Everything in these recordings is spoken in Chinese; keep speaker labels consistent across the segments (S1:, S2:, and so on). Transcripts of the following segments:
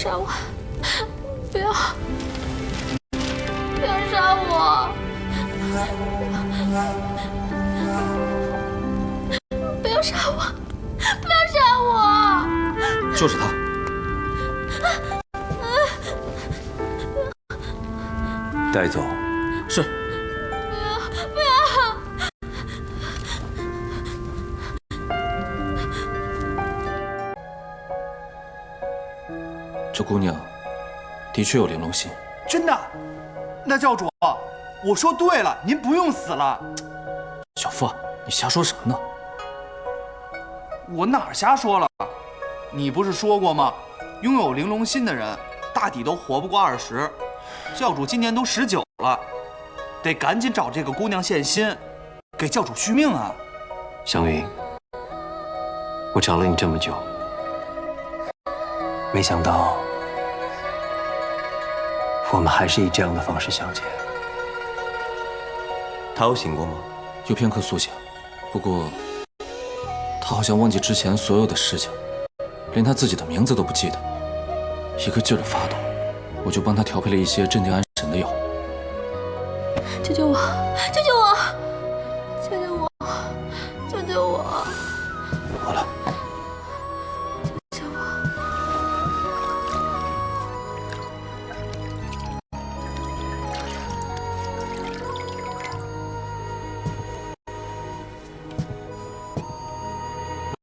S1: 杀我！不要！不要杀我！不要杀我！不要杀我！
S2: 就是他。
S3: 带走。
S2: 是。这姑娘的确有玲珑心。
S4: 真的？那教主，我说对了，您不用死了。
S2: 小傅，你瞎说什么呢？
S4: 我哪儿瞎说了？你不是说过吗？拥有玲珑心的人，大抵都活不过二十。教主今年都十九了，得赶紧找这个姑娘献心，给教主续命啊！
S3: 湘云，我找了你这么久，没想到我们还是以这样的方式相见。他有醒过吗？
S2: 有片刻苏醒，不过他好像忘记之前所有的事情，连他自己的名字都不记得，一个劲儿的发抖。我就帮他调配了一些镇定安神的药。
S1: 救救我！救救我！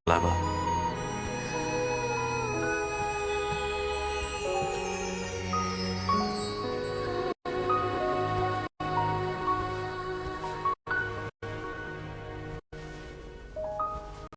S3: 来吧。